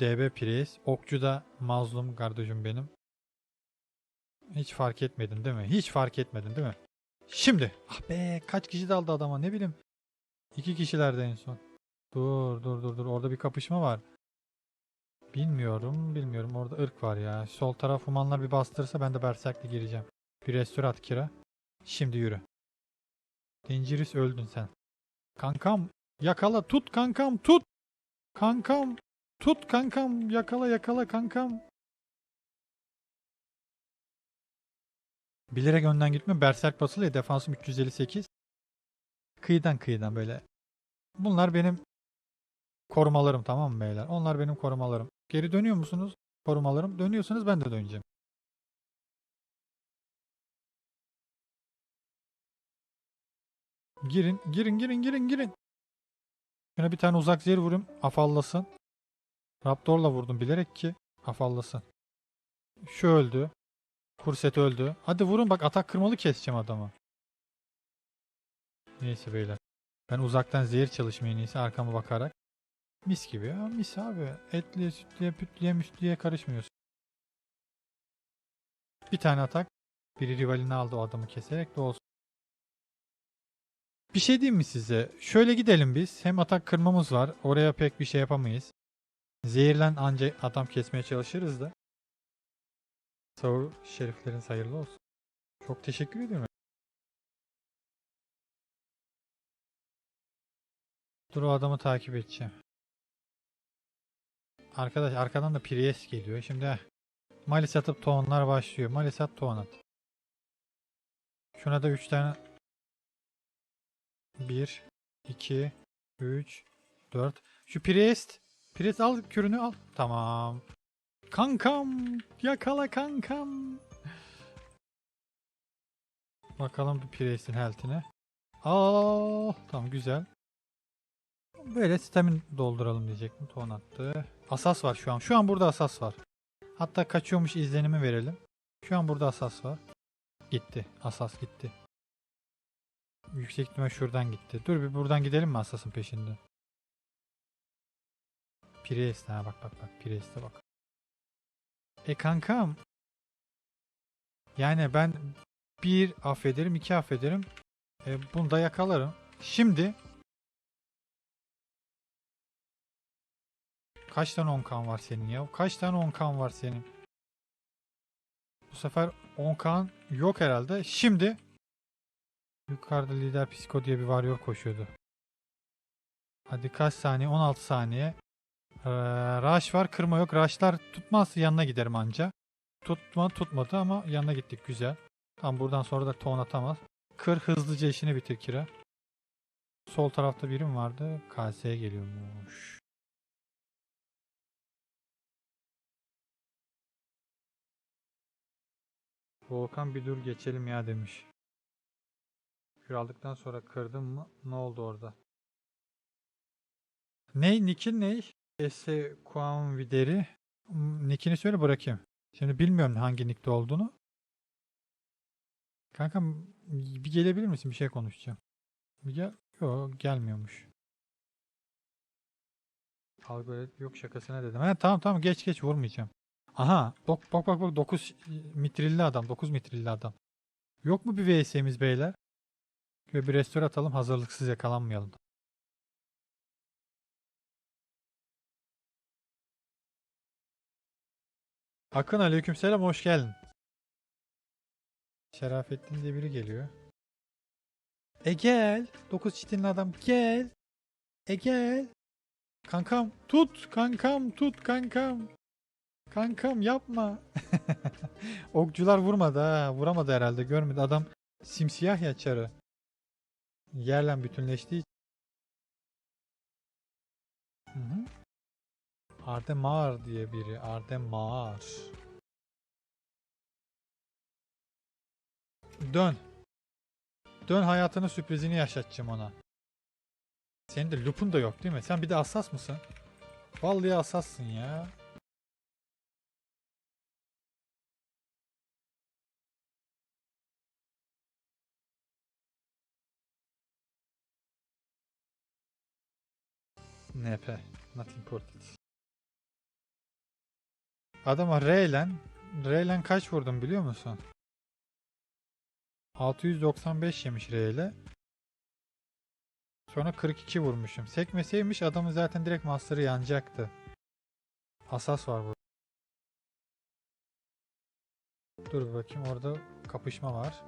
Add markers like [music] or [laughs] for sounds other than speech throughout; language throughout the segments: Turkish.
DB Priest. Okçu da mazlum kardeşim benim. Hiç fark etmedin değil mi? Hiç fark etmedin değil mi? Şimdi. Ah be kaç kişi daldı adama ne bileyim. İki kişilerde en son. Dur dur dur dur. Orada bir kapışma var. Bilmiyorum bilmiyorum. Orada ırk var ya. Sol taraf humanlar bir bastırırsa ben de Berserk'le gireceğim. Bir restorat kira. Şimdi yürü. Dangerous öldün sen. Kankam yakala tut kankam tut. Kankam tut kankam yakala yakala kankam. Bilerek önden gitme. Berserk basılı ya defansım 358. Kıyıdan kıyıdan böyle. Bunlar benim korumalarım tamam mı beyler? Onlar benim korumalarım. Geri dönüyor musunuz? Korumalarım. Dönüyorsanız ben de döneceğim. Girin, girin, girin, girin, girin. Şuna bir tane uzak zehir vurayım. Afallasın. Raptor'la vurdum bilerek ki afallasın. Şu öldü. Kurset öldü. Hadi vurun bak atak kırmalı keseceğim adamı. Neyse beyler. Ben uzaktan zehir çalışmayı iyisi arkama bakarak. Mis gibi ya mis abi. Etliye sütliye pütlüye müstlüye karışmıyorsun. Bir tane atak. Biri rivalini aldı o adamı keserek de olsun. Bir şey diyeyim mi size? Şöyle gidelim biz. Hem atak kırmamız var. Oraya pek bir şey yapamayız. Zehirlen anca adam kesmeye çalışırız da. Sağır şeriflerin hayırlı olsun. Çok teşekkür ediyorum. Dur o adamı takip edeceğim. Arkadaş arkadan da Priest geliyor. Şimdi heh. Malis atıp tohumlar başlıyor. Malis at tohum at. Şuna da 3 tane 1 2 3 4 Şu Priest Priest al kürünü al. Tamam. Kankam yakala kankam. Bakalım bu Priest'in health'ine. Aa, tamam güzel. Böyle stamin dolduralım diyecektim. Ton attı. Asas var şu an. Şu an burada asas var. Hatta kaçıyormuş izlenimi verelim. Şu an burada asas var. Gitti. Asas gitti. Yüksek ihtimal şuradan gitti. Dur bir buradan gidelim mi asasın peşinde? Priest ha bak bak bak Priest'e bak. E kankam. Yani ben bir affederim iki affederim. E, bunu da yakalarım. Şimdi Kaç tane 10 var senin ya? Kaç tane 10 var senin? Bu sefer 10 yok herhalde. Şimdi yukarıda lider psiko diye bir varyor koşuyordu. Hadi kaç saniye? 16 saniye. Ee, rush var. Kırma yok. Rush'lar tutmazsa yanına giderim anca. Tutma tutmadı ama yanına gittik. Güzel. Tam buradan sonra da ton atamaz. Kır hızlıca işini bitir Kira. Sol tarafta birim vardı. KS'ye geliyormuş. Volkan bir dur geçelim ya demiş. Kür aldıktan sonra kırdım mı? Ne oldu orada? Ney? Nick'in ney? Ese Kuan Videri. Hmm, Nick'ini söyle bırakayım. Şimdi bilmiyorum hangi nick'te olduğunu. Kankam bir gelebilir misin? Bir şey konuşacağım. Bir gel. Yok gelmiyormuş. Algoritm yok şakasına dedim. Ha, tamam tamam geç geç vurmayacağım. Aha bak bak bak bak 9 mitrilli adam 9 mitrilli adam. Yok mu bir VS'miz beyler? Ve bir restore atalım hazırlıksız yakalanmayalım. Akın aleykümselam hoş geldin. Şerafettin diye biri geliyor. E gel. 9 çitinli adam gel. E gel. Kankam tut kankam tut kankam. Kankam yapma. [laughs] Okçular vurmadı ha. Vuramadı herhalde görmedi. Adam simsiyah ya çarı. Yerle bütünleştiği Hı hı. Ardemar diye biri. Ardemar. Dön. Dön hayatının sürprizini yaşatacağım ona. Senin de loop'un da yok değil mi? Sen bir de hassas mısın? Vallahi hassassın ya. NP. Not important. Adama R ile kaç vurdum biliyor musun? 695 yemiş R. Sonra 42 vurmuşum. Sekmeseymiş adamın zaten direkt master'ı yanacaktı. Asas var burada. Dur bakayım orada kapışma var.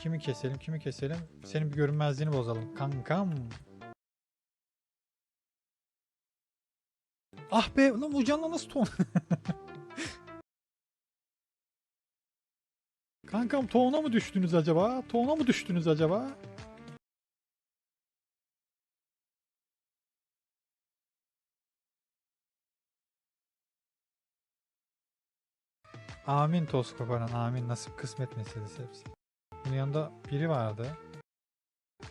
Kimi keselim kimi keselim. Senin bir görünmezliğini bozalım. Kankam. Ah be lan bu canla nasıl ton? [laughs] Kankam toğuna mı düştünüz acaba? Toğuna mı düştünüz acaba? Amin toz koparan. Amin nasip kısmet meselesi hepsi. Bunun yanında biri vardı.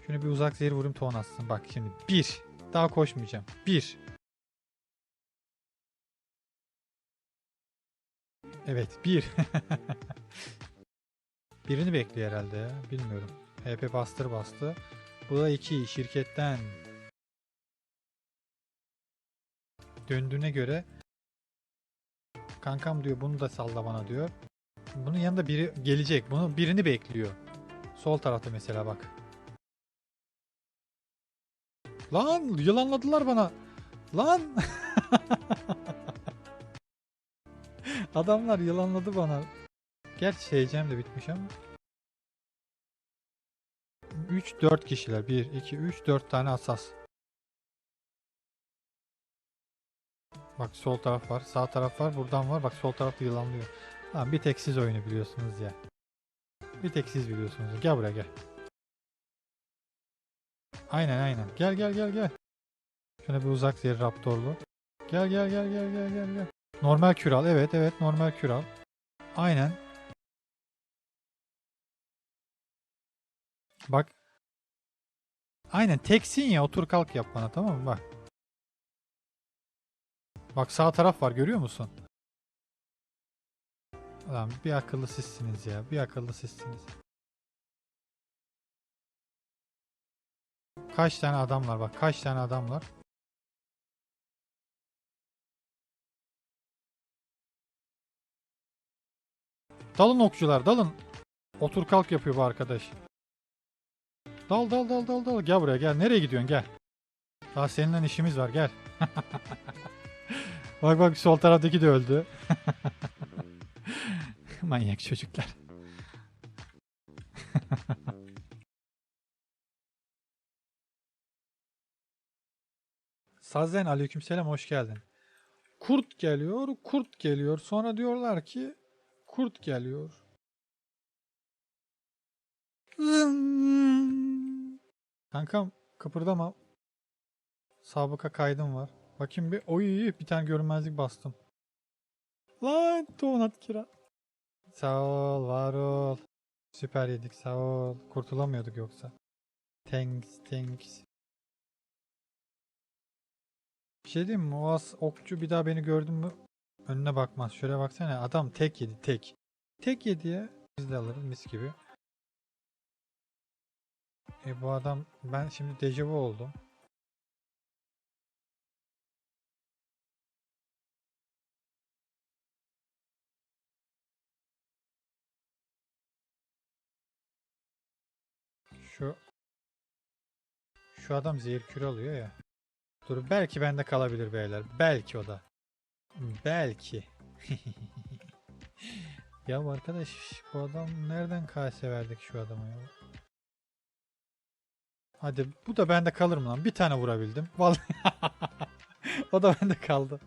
Şunu bir uzak zehir vurayım toğun atsın. Bak şimdi bir. Daha koşmayacağım. Bir. Evet bir. [laughs] Birini bekliyor herhalde ya. Bilmiyorum. HP bastır bastı. Bu da iki şirketten. Döndüğüne göre kankam diyor bunu da salla bana diyor. Bunun yanında biri gelecek. Bunu birini bekliyor. Sol tarafta mesela bak. Lan yılanladılar bana. Lan. [laughs] Adamlar yılanladı bana. Gerçi heyecan de bitmiş ama. 3 4 kişiler. 1 2 3 4 tane asas. Bak sol taraf var, sağ taraf var, buradan var. Bak sol tarafta yılanlıyor. Lan bir tek siz oyunu biliyorsunuz ya. Bir tek siz biliyorsunuz. Gel buraya gel. Aynen aynen. Gel gel gel gel. Şuna bir uzak yer raptorlu. Gel gel gel gel gel gel gel. Normal küral. Evet evet normal küral. Aynen. Bak. Aynen teksin ya otur kalk yap bana tamam mı? Bak. Bak sağ taraf var görüyor musun? Lan bir akıllı sizsiniz ya. Bir akıllı sizsiniz. Kaç tane adamlar bak. Kaç tane adamlar. Dalın okçular dalın. Otur kalk yapıyor bu arkadaş. Dal dal dal dal dal. Gel buraya gel. Nereye gidiyorsun gel. Daha seninle işimiz var gel. [laughs] bak bak sol taraftaki de öldü. [laughs] Manyak çocuklar. [laughs] Sazen aleykümselam hoş geldin. Kurt geliyor, kurt geliyor. Sonra diyorlar ki kurt geliyor. Kankam kıpırdama. Sabıka kaydım var. Bakayım bir. Oy bir tane görünmezlik bastım. Lan Tuğnat Kira. Sağ ol, var ol. Süper yedik sağ ol. Kurtulamıyorduk yoksa. Thanks, thanks. Bir şey diyeyim mi? O as okçu bir daha beni gördün mü önüne bakmaz. Şöyle baksana adam tek yedi tek. Tek yedi ya. Biz de alırız mis gibi. E bu adam ben şimdi dejavu oldum. Şu şu adam zehir küre alıyor ya. Dur belki bende kalabilir beyler. Belki o da. Belki. [laughs] ya arkadaş bu adam nereden kase verdik şu adama ya? Hadi bu da bende kalır mı lan? Bir tane vurabildim. Vallahi [laughs] o da bende kaldı.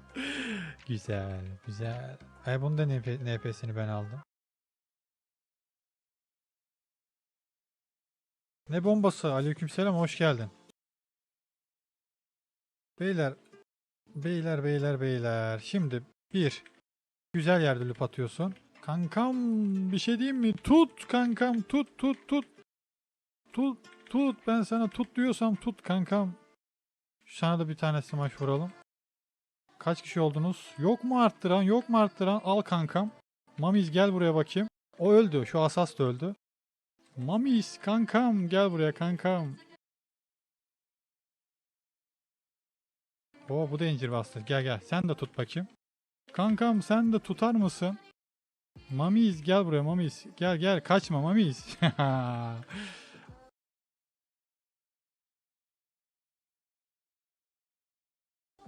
güzel, güzel. Ay bunun da NP, NP'sini ben aldım. Ne bombası? Aleykümselam hoş geldin. Beyler, beyler, beyler, beyler. Şimdi bir, güzel yerde lüp atıyorsun. Kankam bir şey diyeyim mi? Tut kankam tut tut tut. Tut tut ben sana tut diyorsam tut kankam. Sana da bir tane smash vuralım. Kaç kişi oldunuz? Yok mu arttıran? Yok mu arttıran? Al kankam. Mamiz gel buraya bakayım. O öldü. Şu asas da öldü. Mamis kankam gel buraya kankam. Oo bu da incir bastı. Gel gel sen de tut bakayım. Kankam sen de tutar mısın? Mamiz gel buraya Mamiz. Gel gel kaçma Mamiz. [laughs]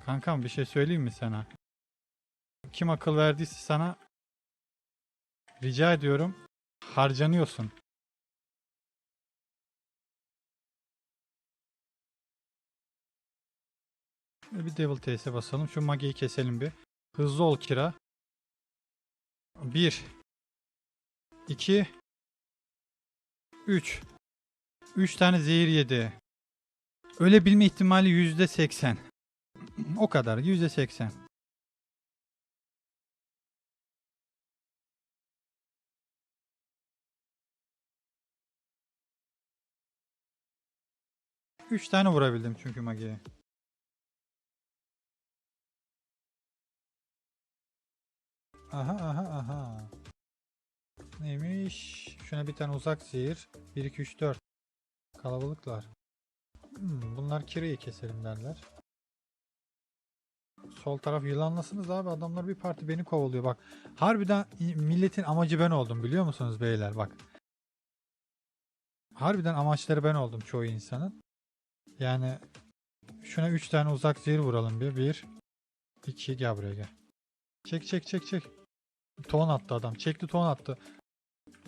Kankam bir şey söyleyeyim mi sana? Kim akıl verdiyse sana rica ediyorum harcanıyorsun. Bir Devil Taste'e basalım. Şu Magi'yi keselim bir. Hızlı ol Kira. 1 2 3 3 tane zehir yedi. Ölebilme ihtimali %80. O kadar %80. Üç tane vurabildim çünkü Magi'ye. Aha aha aha. Neymiş? Şuna bir tane uzak zehir. 1 2 3 4. Kalabalıklar. Hmm, bunlar kireyi keselim derler. Sol taraf yılanlasınız abi adamlar bir parti beni kovalıyor bak. Harbiden milletin amacı ben oldum biliyor musunuz beyler bak. Harbiden amaçları ben oldum çoğu insanın. Yani şuna 3 tane uzak zehir vuralım bir. 1 2 gel buraya gel. Çek çek çek çek. Ton attı adam. Çekti ton attı.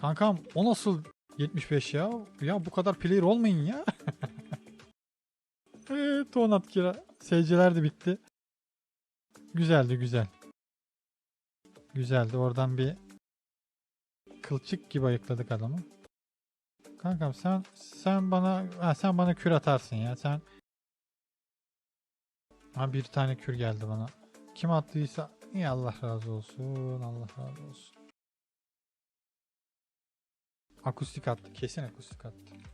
Kankam o nasıl 75 ya? Ya bu kadar player olmayın ya. Eee [laughs] ton at kira. Seyirciler de bitti. Güzeldi güzel. Güzeldi. Oradan bir kılçık gibi ayıkladık adamı. Kankam sen sen bana ha, sen bana kür atarsın ya. Sen Ha bir tane kür geldi bana. Kim attıysa iyi Allah razı olsun. Allah razı olsun. Akustik attı. Kesin akustik attı.